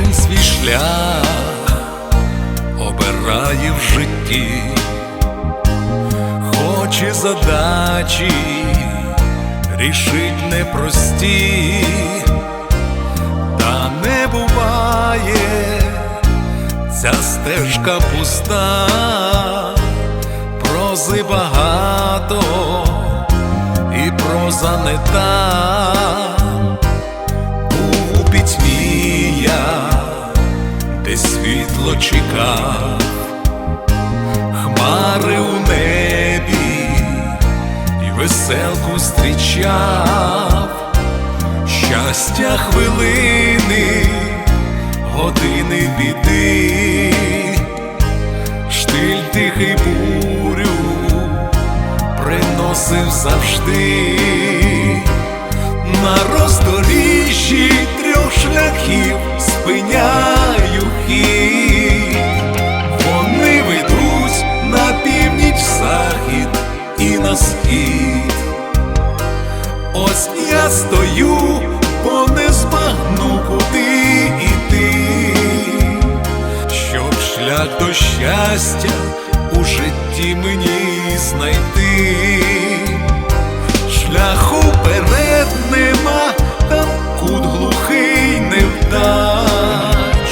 кожен свій шлях обирає в житті, хоче задачі рішить непрості, та не буває, ця стежка пуста, прози багато і проза не та. Світло чекав, хмари у небі і веселку зустрічав, щастя хвилини, години біди, штиль тихий бурю приносив завжди. На роздоріжжі трьох шляхів шлях до щастя у житті мені знайти. Шляху вперед нема, там кут глухий невдач,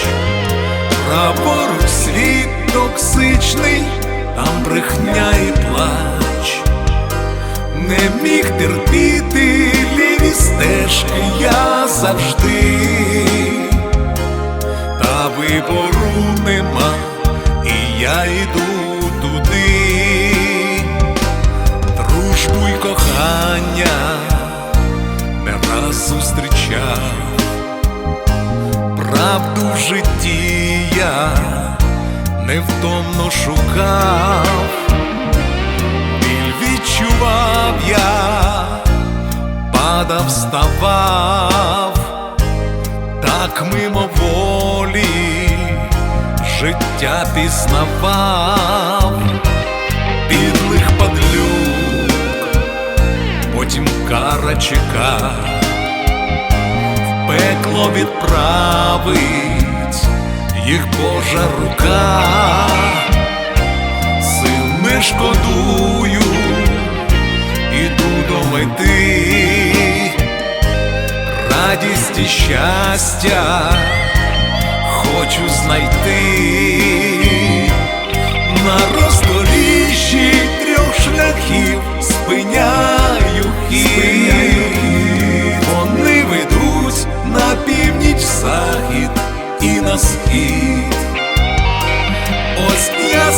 праворуч світ токсичний, там брехня і плач, не міг терпіти ліві стежки я завжди, та вибору нема, я йду туди. Дружбу й кохання не раз зустрічав, правду в житті я невтомно шукав, біль відчував я, падав, вставав, так мимоволі життя пізнавав. Підлих падлюк, потім кара чека, в пекло відправить їх Божа рука, сил не шкодую, іду до мети, радість і щастя хочу знайти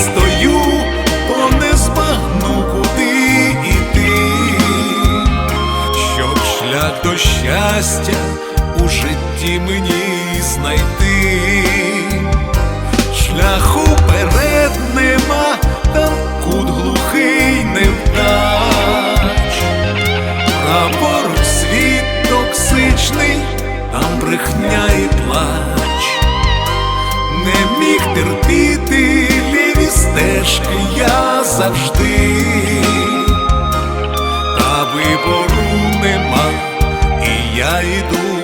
стою, бо не збагну куди іти, щоб шлях до щастя у житті мені знайти. Шляху вперед нема, там кут глухий невдач, праворуч світ токсичний, там брехня і плач, не міг терпіти стежки я завжди, та вибору нема, і я йду